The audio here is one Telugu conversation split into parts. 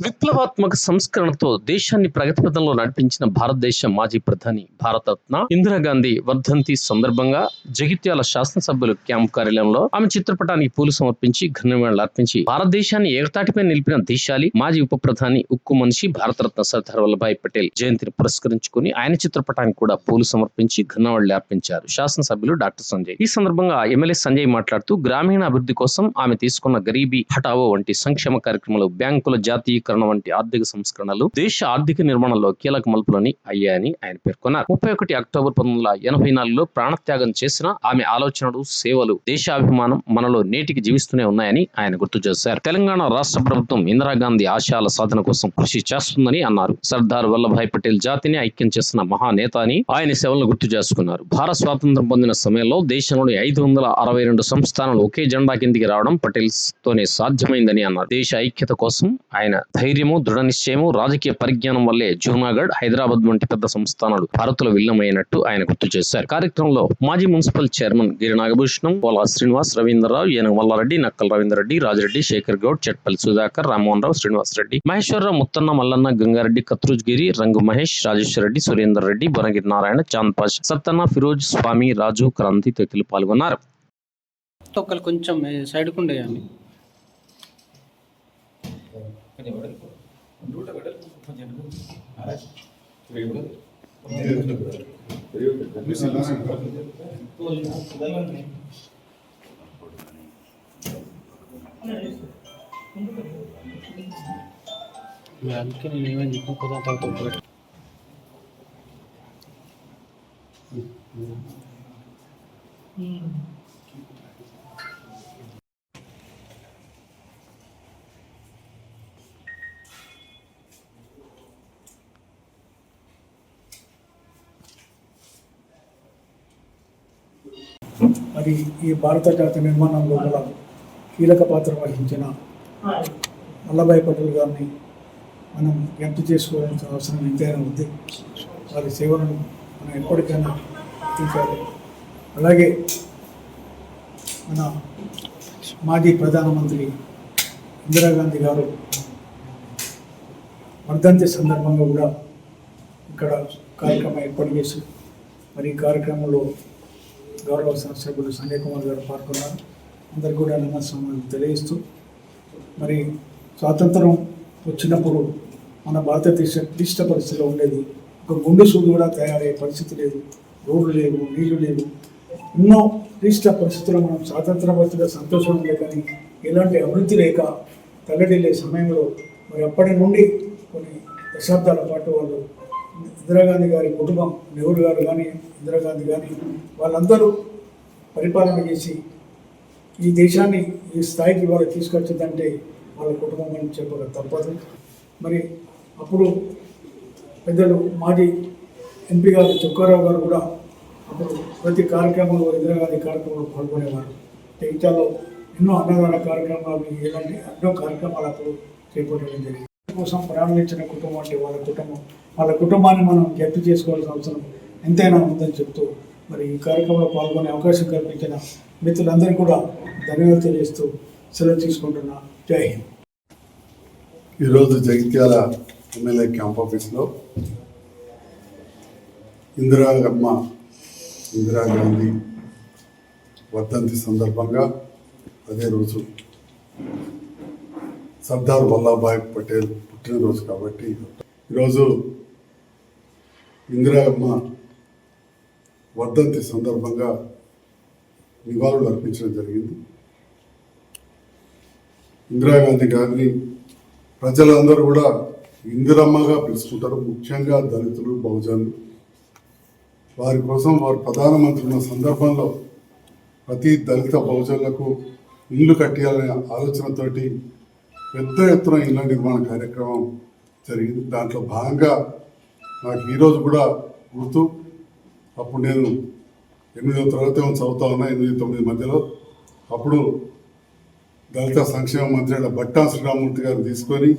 విప్లవాత్మక సంస్కరణతో దేశాన్ని ప్రగతిపథంలో నడిపించిన భారతదేశ మాజీ ప్రధాని భారతరత్న ఇందిరాగాంధీ వర్ధంతి సందర్భంగా జగిత్యాల శాసనసభ్యులు క్యాంప్ కార్యాలయంలో ఆమె చిత్రపటానికి పూలు సమర్పించి ఘనమేళలు అర్పించి భారతదేశాన్ని ఏకతాటిపై నిలిపిన దేశాలి మాజీ ఉప ప్రధాని ఉక్కు మనిషి భారతరత్న సర్దార్ వల్లభాయ్ పటేల్ జయంతిని పురస్కరించుకుని ఆయన చిత్రపటానికి కూడా పూలు సమర్పించి ఘనవేళలు అర్పించారు శాసనసభ్యులు డాక్టర్ సంజయ్. ఈ సందర్భంగా ఎమ్మెల్యే సంజయ్ మాట్లాడుతూ గ్రామీణ అభివృద్ధి కోసం ఆమె తీసుకున్న గరీబీ హఠావో వంటి సంక్షేమ కార్యక్రమాలు బ్యాంకుల జాతీయ సంస్కరణ వంటి ఆర్థిక సంస్కరణలు దేశ ఆర్థిక నిర్మాణంలో కీలక మలుపులని అయ్యాయని ఆయన పేర్కొన్నారు. ముప్పై ఒకటి అక్టోబర్ పంతొమ్మిది వందల ఎనభై నాలుగులో ప్రాణత్యాగం చేసిన ఆమె ఆలోచనలు సేవలు దేశాభిమానం మనలో నేటికి జీవిస్తూనే ఉన్నాయని ఆయన గుర్తు చేశారు. తెలంగాణ రాష్ట్ర ప్రభుత్వం ఇందిరాగాంధీ ఆశయాల సాధన కోసం కృషి చేస్తుందని అన్నారు. సర్దార్ వల్లభాయ్ పటేల్ జాతిని ఐక్యం చేసిన మహానేత అని ఆయన సేవలను గుర్తు చేసుకున్నారు. భారత స్వాతంత్రం పొందిన సమయంలో దేశంలోని ఐదు వందల అరవై రెండు సంస్థానాలు ఒకే జెండా కిందికి రావడం పటేల్స్ తోనే సాధ్యమైందని అన్నారు. దేశ ఐక్యత కోసం ఆయన ధైర్యము దృఢ నిశ్చయము రాజకీయ పరిజ్ఞానం వల్లే జూనాగఢ్ హైదరాబాద్ వంటి పెద్ద సంస్థానాలు భారత్లో విలీనమైనట్టు ఆయన గుర్తు చేశారు. కార్యక్రమంలో మాజీ మున్సిపల్ చైర్మన్ గిరి నాగభూషణం పోలా శ్రీనివాస్ రవీంద్రరావు ఏనుగు మల్లారెడ్డి నక్కల రవీంద్రరెడ్డి రాజిరెడ్డి శేఖర్ గౌడ్ చెట్పల్లి సుధాకర్ రామ్మోహన్ రావు శ్రీనివాస్ రెడ్డి మహేశ్వరరావు ముత్తన్న మల్లన్న గంగారెడ్డి కత్రూజ్ గిరి రంగు మహేష్ రాజేశ్వర రెడ్డి సురేందర్ రెడ్డి బొనగిరి నారాయణ చాంద్ పాష్ సత్తన్న ఫిరోజ్ స్వామి రాజు క్రాంతి తదితరులు పాల్గొన్నారు. తొక్కలు కొంచెం సైడ్కు ఉండేయండి అందుకే నేను ఏమని చెప్పిన కుదరతా తొక్కలు మరి ఈ భారత జాతి నిర్మాణంలో గల కీలక పాత్ర వహించిన వల్లభాయ్ పటేల్ గారిని మనం జ్ఞప్తి చేసుకోవాల్సిన అవసరం ఎంతైనా ఉంది. వారి సేవలను మనం ఎప్పటికైనా గుర్తించాలి. అలాగే మన మాజీ ప్రధానమంత్రి ఇందిరాగాంధీ గారు వర్ధంతి సందర్భంగా కూడా ఇక్కడ కార్యక్రమం ఏర్పాటు చేసి మరి ఈ కార్యక్రమంలో గౌరవ శాస్త్రజ్ఞులు సంజయ్ కుమార్ గారు పాల్గొన్నారు. అందరికీ కూడా నమస్కారం తెలియజేస్తూ మరి స్వాతంత్రం వచ్చినప్పుడు మన భారతదేశ క్లిష్ట పరిస్థితిలో ఉండేది. ఒక గుండె సూది కూడా తయారయ్యే పరిస్థితి లేదు. రోడ్లు లేవు నీళ్ళు లేవు. ఎన్నో క్లిష్ట పరిస్థితుల్లో మనం స్వాతంత్ర పరిస్థితిగా సంతోషం ఉండే కానీ ఎలాంటి అభివృద్ధి లేక తల్లడిల్లే సమయంలో మరి అప్పటి నుండి కొన్ని దశాబ్దాల పాటు వాళ్ళు ఇందిరాగాంధీ గారి కుటుంబం నెహ్రూ గారు కానీ ఇందిరాగాంధీ కానీ వాళ్ళందరూ పరిపాలన చేసి ఈ దేశాన్ని ఈ స్థాయికి వాళ్ళు తీసుకొచ్చిందంటే వాళ్ళ కుటుంబం అని చెప్పక తప్పదు. మరి అప్పుడు పెద్దలు మాజీ ఎంపీ గారు చొక్కారావు గారు కూడా అప్పుడు ప్రతి కార్యక్రమంలో ఇందిరాగాంధీ కార్యక్రమంలో పాల్గొనేవారు. జగిత్యాలో ఎన్నో అన్నదాన కార్యక్రమాలు ఇలాంటి ఎన్నో కార్యక్రమాలు అప్పుడు చేపట్టడం జరిగింది. కోసం ప్రారంభించిన కుటుంబం అంటే వాళ్ళ కుటుంబం. వాళ్ళ కుటుంబాన్ని మనం జప్తు చేసుకోవాల్సిన అవసరం ఎంతైనా ఉందని చెప్తూ మరి ఈ కార్యక్రమంలో పాల్గొనే అవకాశం కల్పించిన మిత్రులందరికీ కూడా ధన్యవాదాలు తెలియజేస్తూ సెలవు తీసుకుంటున్నా. జై హింద్. ఈరోజు జగిత్యాల ఎమ్మెల్యే క్యాంప్ ఆఫీస్లో ఇందిరాగమ్మ ఇందిరాగాంధీ వర్ధంతి సందర్భంగా అదే రోజు సర్దార్ వల్లభాయ్ పటేల్ పుట్టినరోజు కాబట్టి ఈరోజు ఇందిరామ్మ వర్ధంతి సందర్భంగా నివాళులు అర్పించడం జరిగింది. ఇందిరాగాంధీ గారిని ప్రజలందరూ కూడా ఇందిరమ్మగా పిలుచుకుంటారు ముఖ్యంగా దళితులు బహుజనులు. వారి కోసం వారు ప్రధానమంత్రి ఉన్న సందర్భంలో ప్రతి దళిత బహుజనులకు ఇల్లు కట్టియాలనే ఆలోచనతోటి పెద్ద ఎత్తున ఇళ్ళ నిర్మాణ కార్యక్రమం జరిగింది. దాంట్లో భాగంగా నాకు ఈరోజు కూడా గుర్తు అప్పుడు నేను ఎనిమిదవ తరగతి చదువుతా ఉన్నా ఎనిమిది తొమ్మిది మధ్యలో. అప్పుడు దళిత సంక్షేమ మంత్రి అయిన భట్టా శ్రీరామూర్తి గారిని తీసుకొని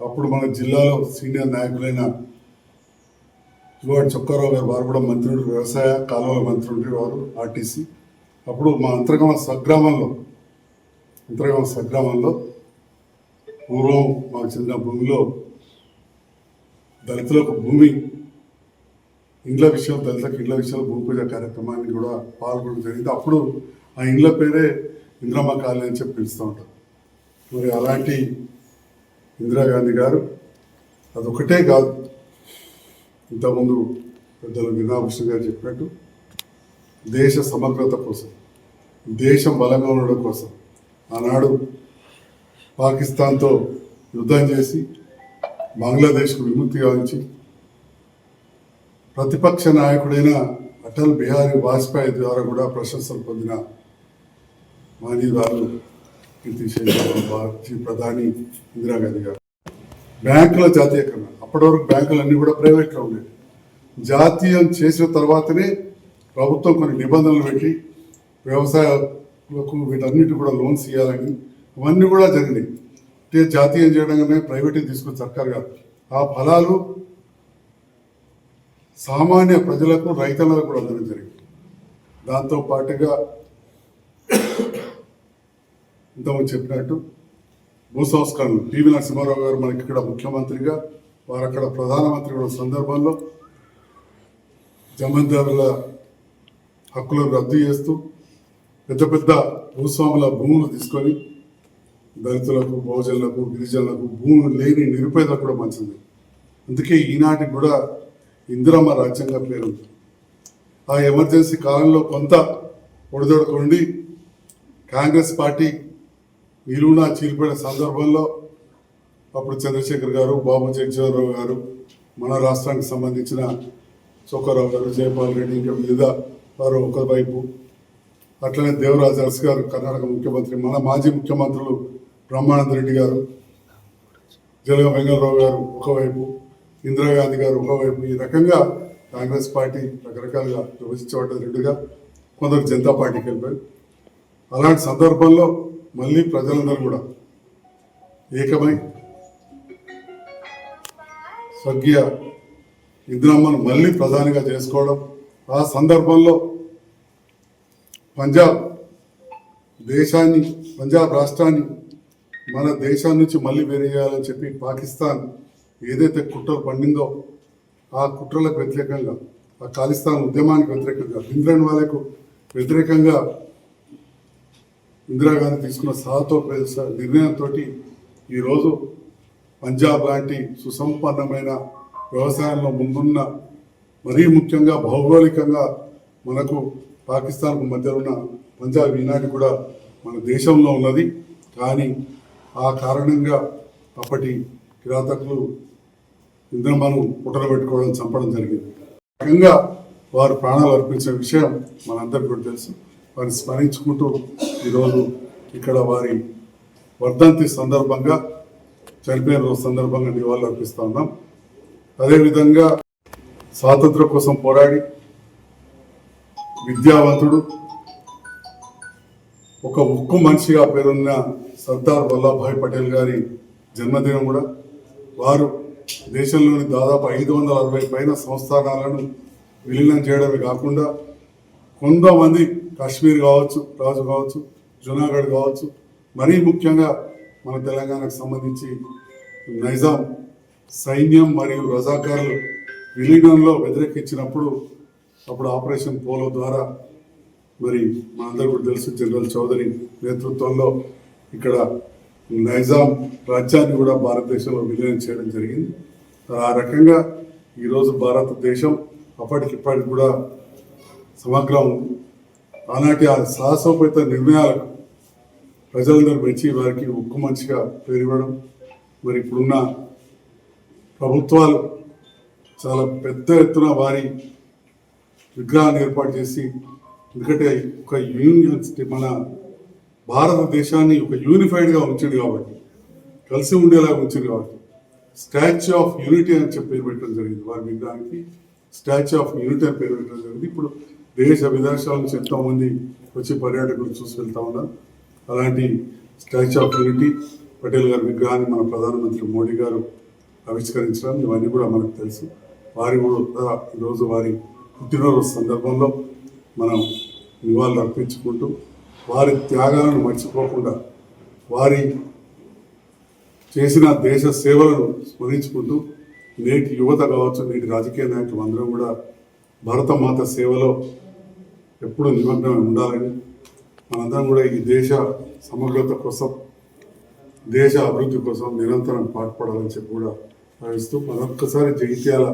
అప్పుడు మన జిల్లాలో సీనియర్ నాయకులైన జువాడి చొక్కారావు గారు వారు కూడా మంత్రులు వ్యవసాయ కాలువల మంత్రి ఉండేవారు ఆర్టీసీ. అప్పుడు మా అంతర్గమ స్వగ్రామంలో అంతర్గమ స్వగ్రామంలో పూర్వం మాకు చెందిన భూమిలో దళితులకు భూమి ఇండ్ల విషయం దళితులకు ఇండ్ల విషయంలో భూమి పూజ కార్యక్రమాన్ని కూడా పాల్గొనడం జరిగింది. అప్పుడు ఆ ఇండ్ల పేరే ఇంద్రమ్మ కాలనీ అని చెప్పి పిలుస్తూ ఉంటారు. మరి అలాంటి ఇందిరాగాంధీ గారు అదొకటే కాదు. ఇంతకుముందు పెద్దలు వినాభూషణ గారు చెప్పినట్టు దేశ సమగ్రత కోసం దేశం బలంగా ఉండడం కోసం ఆనాడు పాకిస్తాన్తో యుద్ధం చేసి బంగ్లాదేశ్కు విముక్తి గావించి ప్రతిపక్ష నాయకుడైన అటల్ బిహారీ వాజ్పేయి ద్వారా కూడా ప్రశంసలు పొందిన మాజీదారు కీర్తిశేష మాజీ ప్రధాని ఇందిరాగాంధీ గారు. బ్యాంకుల జాతీయకరణ. అప్పటి వరకు బ్యాంకులు అన్నీ కూడా ప్రైవేట్లో ఉండేవి. జాతీయం చేసిన తర్వాతనే ప్రభుత్వం కొన్ని నిబంధనలు పెట్టి వ్యవసాయాలకు వీటన్నిటి కూడా లోన్స్ ఇవ్వాలని ఇవన్నీ కూడా జరిగినాయి. అంటే జాతీయం చేయడంగానే ప్రైవేట్ తీసుకుని సర్కార్ ఆ ఫలాలు సామాన్య ప్రజలకు రైతులకు కూడా అందడం జరిగింది. దాంతో పాటుగా ఇంతకు చెప్పినట్టు భూ సంస్కరణలు. పివి నరసింహారావు గారు మనకి ఇక్కడ ముఖ్యమంత్రిగా వారు అక్కడ ప్రధానమంత్రి కూడా సందర్భంలో జమీందారుల హక్కులను రద్దు చేస్తూ పెద్ద పెద్ద భూస్వాముల భూములు తీసుకొని దళితులకు బహుజనులకు గిరిజనులకు భూములు లేని నిరుపేదలకు కూడా మంచిది. అందుకే ఈనాటికి కూడా ఇందిరమ్మ రాజ్యంగా పేరు. ఆ ఎమర్జెన్సీ కాలంలో కొంత ఒడిదొడుకుండి కాంగ్రెస్ పార్టీ నిలువునా చీలిపోయిన సందర్భంలో అప్పుడు చంద్రశేఖర్ గారు బాబు జగజీవనరావు గారు మన రాష్ట్రానికి సంబంధించిన చొక్కారావు గారు జయపాల్ రెడ్డి ఇంకా వివిధ వారు ఒకవైపు అట్లనే దేవరాజ్ అరస్ గారు కర్ణాటక ముఖ్యమంత్రి మన మాజీ ముఖ్యమంత్రులు బ్రహ్మానంద రెడ్డి గారు జలగ వెంగళరావు గారు ఒకవైపు ఇందిరాగాంధీ గారు ఒకవైపు ఈ రకంగా కాంగ్రెస్ పార్టీ రకరకాలుగా విభజించబడ్డది రెండుగా కొందరు జనతా పార్టీకి వెళ్ళిపోయారు. అలాంటి సందర్భంలో మళ్ళీ ప్రజలందరూ కూడా ఏకమై స్వర్గీయ ఇందిరమ్మను మళ్ళీ ప్రధానిగా చేసుకోవడం ఆ సందర్భంలో పంజాబ్ దేశాన్ని పంజాబ్ రాష్ట్రాన్ని మన దేశం నుంచి మళ్ళీ వేరే చేయాలని చెప్పి పాకిస్తాన్ ఏదైతే కుట్రలు పండిందో ఆ కుట్రలకు వ్యతిరేకంగా ఆ ఖాళిస్తాన్ ఉద్యమానికి వ్యతిరేకంగా భింద్రన్ వాళ్ళకు వ్యతిరేకంగా ఇందిరాగాంధీ తీసుకున్న సాహతో నిర్ణయంతో ఈరోజు పంజాబ్ లాంటి సుసంపన్నమైన వ్యవసాయంలో ముందున్న మరీ ముఖ్యంగా భౌగోళికంగా మనకు పాకిస్తాన్కు మధ్య ఉన్న పంజాబ్ ఈనాటి కూడా మన దేశంలో ఉన్నది. కానీ ఆ కారణంగా అప్పటి కిరాతకులు ఇంద్రమను పుట్టలు పెట్టుకోవడం చంపడం జరిగింది. రకంగా వారు ప్రాణాలు అర్పించిన విషయం మనందరికీ కూడా తెలుసు. వారిని స్మరించుకుంటూ ఈరోజు ఇక్కడ వారి వర్ధంతి సందర్భంగా చనిపోయిన రోజు సందర్భంగా నివాళులు అర్పిస్తూ ఉన్నాం. అదేవిధంగా స్వాతంత్రం కోసం పోరాడి విద్యావంతుడు ఒక ఉక్కు మనిషిగా పేరున్న సర్దార్ వల్లభాయ్ పటేల్ గారి జన్మదినం కూడా. వారు దేశంలోని దాదాపు ఐదు వందల అరవై పైన సంస్థానాలను విలీనం చేయడమే కాకుండా కొంతమంది కాశ్మీర్ కావచ్చు రాజు కావచ్చు జునాగఢ్ కావచ్చు మరీ ముఖ్యంగా మన తెలంగాణకు సంబంధించి నైజాం సైన్యం మరియు రజాకారులు విలీనంలో వ్యతిరేకించినప్పుడు అప్పుడు ఆపరేషన్ పోలో ద్వారా మరి మనందరూ కూడా తెలుసు జనరల్ చౌదరి నేతృత్వంలో ఇక్కడ నైజాం రాజ్యాన్ని కూడా భారతదేశంలో విలీనం చేయడం జరిగింది. ఆ రకంగా ఈరోజు భారతదేశం అప్పటికిప్పటికి కూడా సమగ్రం ఉంది ఆనాటి ఆ సాహసోపేత నిర్ణయాలకు ప్రజలందరూ మెచ్చి వారికి ఉక్కు మంచిగా పేరు ఇవ్వడం మరి ఇప్పుడున్న ప్రభుత్వాలు చాలా పెద్ద ఎత్తున వారి విగ్రహాన్ని ఏర్పాటు చేసి ఎందుకంటే ఒక యూనియన్ మన భారతదేశాన్ని ఒక యూనిఫైడ్గా ఉంచింది కాబట్టి కలిసి ఉండేలా ఉంచింది కాబట్టి స్టాచ్యూ ఆఫ్ యూనిటీ అని చెప్పి పేరు పెట్టడం జరిగింది. వారి విగ్రహానికి స్టాచ్యూ ఆఫ్ యూనిటీ అని పేరు పెట్టడం జరిగింది. ఇప్పుడు దేశ విదేశాల నుంచి ఎంతోమంది వచ్చి పర్యాటకులు చూసి వెళ్తా ఉన్నారు. అలాంటి స్టాచ్యూ ఆఫ్ యూనిటీ పటేల్ గారి విగ్రహాన్ని మన ప్రధానమంత్రి మోడీ గారు ఆవిష్కరించడం ఇవన్నీ కూడా మనకు తెలుసు. వారి కూడా ఈరోజు వారి పుట్టినరోజు సందర్భంలో మనం నివాళులు అర్పించుకుంటూ వారి త్యాగాలను మర్చిపోకుండా వారి చేసిన దేశ సేవలను స్మరించుకుంటూ నేటి యువత కావచ్చు నేటి రాజకీయ నాయకులు అందరం కూడా భరతమాత సేవలో ఎప్పుడూ నిమగ్నమై ఉండాలని మనందరం కూడా ఈ దేశ సమగ్రత కోసం దేశ అభివృద్ధి కోసం నిరంతరం పాటుపడాలని చెప్పి కూడా భావిస్తూ మరొక్కసారి జగిత్యాల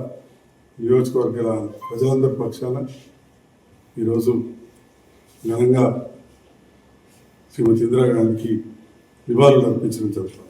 నియోజకవర్గాల ప్రజలందరి పక్షాన ఈరోజు ఘనంగా శ్రీమతి ఇందిరాగాంధీకి నివాళులు అర్పించడం జరుగుతుంది.